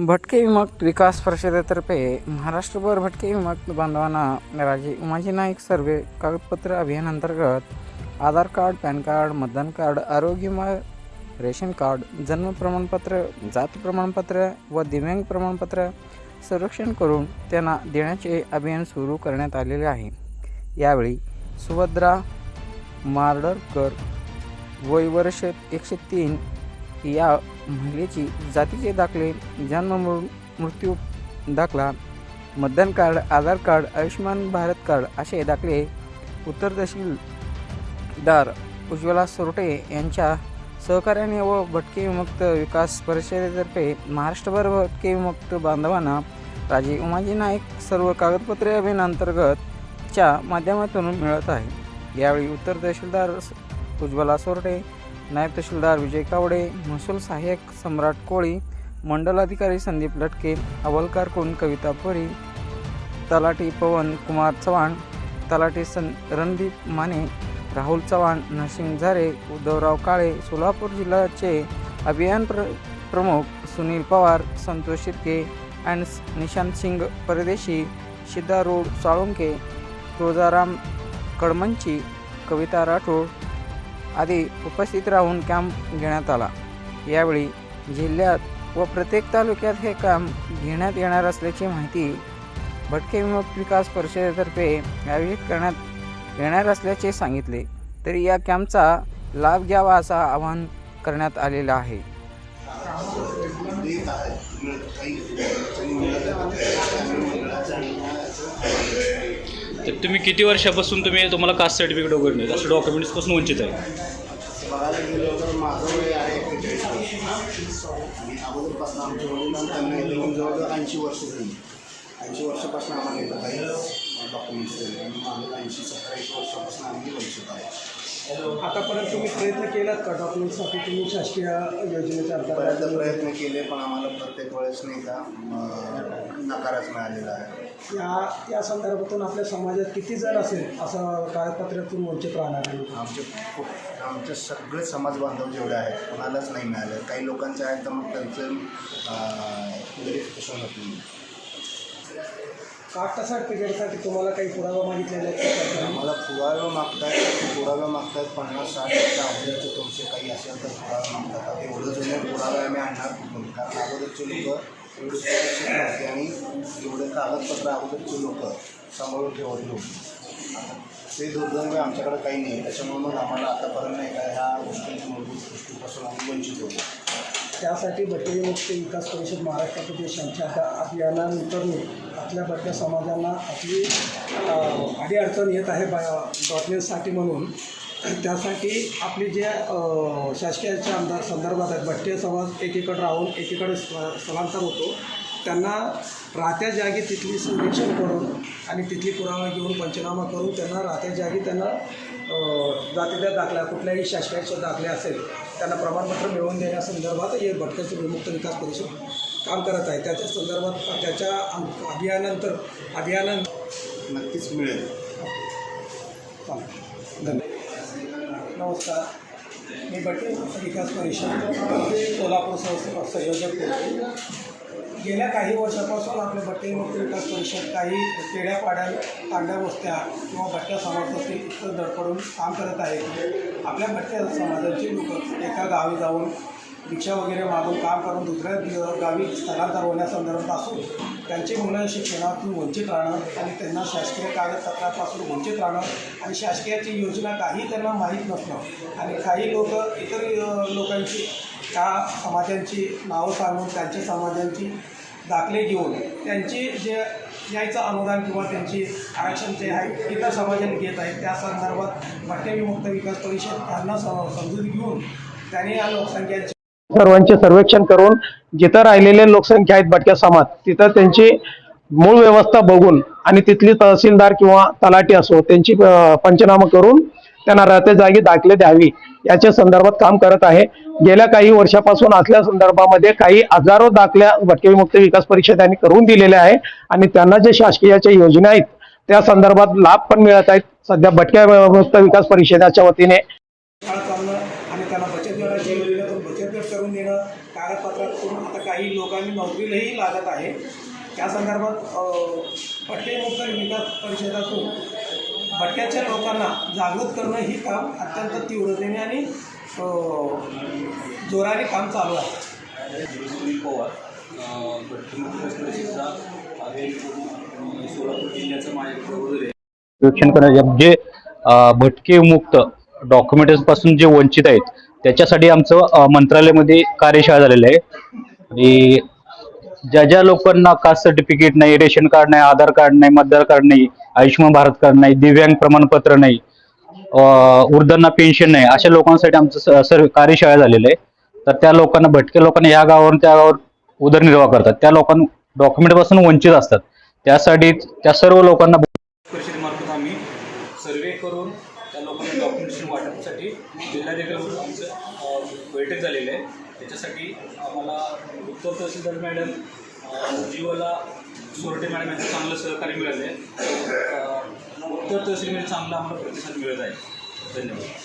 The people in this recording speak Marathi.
भटके विमुक्त विकास परिषदेतर्फे महाराष्ट्रभर भटके विमुक्त बांधवांना राजे उमाजी नाईक सर्वे कागदपत्र अभियानांतर्गत आधार कार्ड पॅन कार्ड मतदान कार्ड आरोग्य विमा रेशन कार्ड जन्म प्रमाणपत्र जात प्रमाणपत्र व दिव्यांग प्रमाणपत्र संरक्षण करून त्यांना देण्याचे अभियान सुरू करण्यात आलेले आहे. यावेळी सुभद्रा मार्डरकर वय वर्ष एकशे तीन या महिलेची जातीचे दाखले जन्म मृ- मृत्यू दाखला मतदान card Aadhaar card Ayushman Bharat card असे दाखले उत्तर तहसीलदार उज्ज्वला सोरटे यांच्या सहकार्याने व भटके विमुक्त विकास परिषदेतर्फे महाराष्ट्रभर भटके विमुक्त बांधवांना राजे उमाजी नाईक सर्व कागदपत्रे अभियानांतर्गतच्या माध्यमातून मिळत आहे. यावेळी उत्तर तहसीलदार उज्ज्वला सोरटे नायब तहसीलदार विजय कावडे महसूल सहाय्यक सम्राट कोळी मंडलाधिकारी संदीप लटके अवलकार कोण कविता परी तलाठी पवन कुमार चव्हाण तलाठी सन रणदीप माने राहुल चव्हाण नरसिंग झारे उद्धवराव काळे सोलापूर जिल्ह्याचे अभियान प्र प्रमुख सुनील पवार संतोष शिर्के अँड निशांत सिंग परदेशी सिद्धारूढ साळुंके रोजाराम कडमंची कविता राठोड आदी उपस्थित राहून कॅम्प घेण्यात आला. यावेळी जिल्ह्यात व प्रत्येक तालुक्यात हे काम घेण्यात येणार असल्याची माहिती भटके विमुक्त विकास परिषदेतर्फे आयोजित करण्यात येणार असल्याचे सांगितले. तरी या कॅम्पचा लाभ घ्यावा असं आवाहन करण्यात आलेलं आहे. तर तुम्ही किती वर्षापासून तुम्ही तुम्हाला कास्ट सर्टिफिकेट वगैरे नाही असे डॉक्युमेंट्सपासून वंचित आहे बघायला गेलं तर माझं वय आहे वर्ष आणि अगोदरपासून आमच्या वडिलांना त्यांना इथे येऊन जवळजवळ ऐंशी वर्ष झाली ऐंशी वर्षापासून आम्हाला येतं काही डॉक्युमेंट्स दिले आणि ऐंशी सत्तर एक वर्षापासून आम्ही वंचित आहे आतापर्यंत तुम्ही प्रयत्न केलात का डॉक्युमेंटसाठी तुम्ही शासकीय योजनेच्या बऱ्याचदा प्रयत्न केले पण आम्हाला प्रत्येक वेळेस नाही का अं, नकारच मिळालेला आहे. या या संदर्भातून आपल्या समाजात किती जण असेल असं कागदपत्रातून वंचित राहणार आहे आमचे खूप आमचे सगळे समाज बांधव जेवढे आहेत कोणालाच नाही मिळालं काही लोकांचे आहेत तर मग त्यांचं व्हेरिफिकेशन होत नाही कास्ट सर्टिफिकेटसाठी तुम्हाला काही पुरावा मागितलेला आहे का? मला पुरावे मागतायत पुरावे मागतायत पन्नास साठ टक्के अगोदरचे तुमचे काही असेल तर पुरावे मागतात. आता एवढं जुने पुरावे आम्ही आणणार कुठून कारण अगोदरचे लोक एवढे सुरक्षित नव्हते आणि एवढे कागदपत्र अगोदरचे लोक सांभाळून ठेवत नव्हते. आता ते दुर्दैव आमच्याकडे काही नाही. त्याच्यामुळे मग आम्हाला आतापर्यंत नाही का ह्या गोष्टींच्या मूलभूत गोष्टीपासून आम्ही वंचित होतो. त्यासाठी भटके विकास परिषद महाराष्ट्र प्रदेश यांच्या आता अभियानानंतर आपल्या बटल्या समाजांना आपली अडीअडचण येत आहे बा डॉक्युमेंटसाठी म्हणून. त्यासाठी आपली जे शासकीयच्या शासकीयाच्या अंदा संदर्भात आहेत भट्टे समाज एकीकडे राहून एकीकडे स्थलांतर होतो. त्यांना राहत्या जागी तिथली सर्वेक्षण करून आणि तिथली पुरावा घेऊन पंचनामा करून त्यांना राहत्या जागी त्यांना जातीच्या दाखल्या कुठल्याही शासकीयाचे दाखले असेल त्यांना प्रमाणपत्र मिळवून देण्यासंदर्भात हे भटक्याचे विमुक्त विकास परिषद काम करत आहे. त्याच्या संदर्भात त्याच्या अभियानानंतर अभियाना नक्कीच मिळेल. धन्यवाद. नमस्कार. मी भटके विकास परिषद सोलापूर संस्था संयोजक गेल्या काही वर्षापासून आपल्या भट्टे मुक्त विकास परिषद काही खेड्यापाड्या तांड्या वस्त्या किंवा भट्ट्या समाजाचे इतकं धडपडून काम करत आहेत आपल्या भट्ट्या समाजाची लोक एका गावी जाऊन रिक्षा वगैरे मागून काम करून दुसऱ्या गावी स्थलांतर होण्यासंदर्भापासून त्यांची मुलं शिक्षणातून वंचित राहणं आणि त्यांना शासकीय कागदपत्रापासून वंचित राहणं आणि शासकीयाची योजना काही त्यांना माहीत नसणं आणि काही लोक इतर लोकांची त्या समाजांची नावं सांगून त्यांच्या समाजांची दाखले घेऊन त्यांची जे यायचं अनुदान किंवा त्यांची आरक्षण जे आहे इतर समाजाने घेत आहेत त्या संदर्भात भट्टविमुक्त विकास परिषद त्यांना समजून घेऊन त्यांनी या लोकसंख्येची सर्वांचे सर्वेक्षण करून जिथं राहिलेले लोकसंख्या आहेत भटक्या समाज तिथं त्यांची मूळ व्यवस्था बघून आणि तिथली तहसीलदार किंवा तलाठी असो त्यांची पंचनामा करून त्यांना राहत्या जागी दाखले द्यावी. याच्या संदर्भात काम करत आहे. गेल्या काही वर्षापासून असल्या संदर्भामध्ये काही हजारो दाखल्या भटके विमुक्त विकास परिषदाने करून दिलेल्या आहे आणि त्यांना जे शासकीयाच्या योजना आहेत त्या संदर्भात लाभ पण मिळत आहेत. सध्या भटक्या मुक्त विकास परिषदेच्या वतीने आणि त्यांना बचत गटाची योजनेतून बचत गट करून देणं कागदपत्रात करून आता काही लोकांनी नोकरीलाही लागत आहे. त्या संदर्भात अ, भटकेमुक्त विकास परिषदातून भटक्याच्या लोकांना जागृत करणं ही काम अत्यंत तीव्रतेने आणि जोराने काम चालू आहे. सुनील पवार सोलापूर जिल्ह्याचं माझ्याकडे जे भटके मुक्त डॉक्युमेंट्सपासून जे वंचित आहेत त्याच्यासाठी आमचं मंत्रालयामध्ये कार्यशाळा झालेलं आहे. आणि ज्या ज्या लोकांना कास्ट सर्टिफिकेट नाही रेशन कार्ड नाही आधार कार्ड नाही मतदार कार्ड नाही आयुष्यमान भारत कार्ड नाही दिव्यांग प्रमाणपत्र नाही वृद्धांना पेन्शन नाही अशा लोकांसाठी आमचं सर कार्यशाळा झालेलं आहे. तर त्या लोकांना भटके लोकांना या गावावरून त्या गावावर उदरनिर्वाह करतात. त्या लोकांना डॉक्युमेंटपासून वंचित असतात. त्यासाठी त्या सर्व लोकांना परिषदेमार्फत आम्ही सर्वे करून त्या लोकांना डॉक्युमेंटेशन वाटपसाठी जिल्हाधिकारी आमचं बैठक झालेली आहे. त्याच्यासाठी आम्हाला उत्तर तहसीलदार मॅडम जिओला जीवला सोरटे मॅडम यांचं चांगलं सहकार्य मिळालं आहे उत्तर तहसीलमध्ये चांगला आम्हाला प्रतिसाद मिळत आहे. धन्यवाद.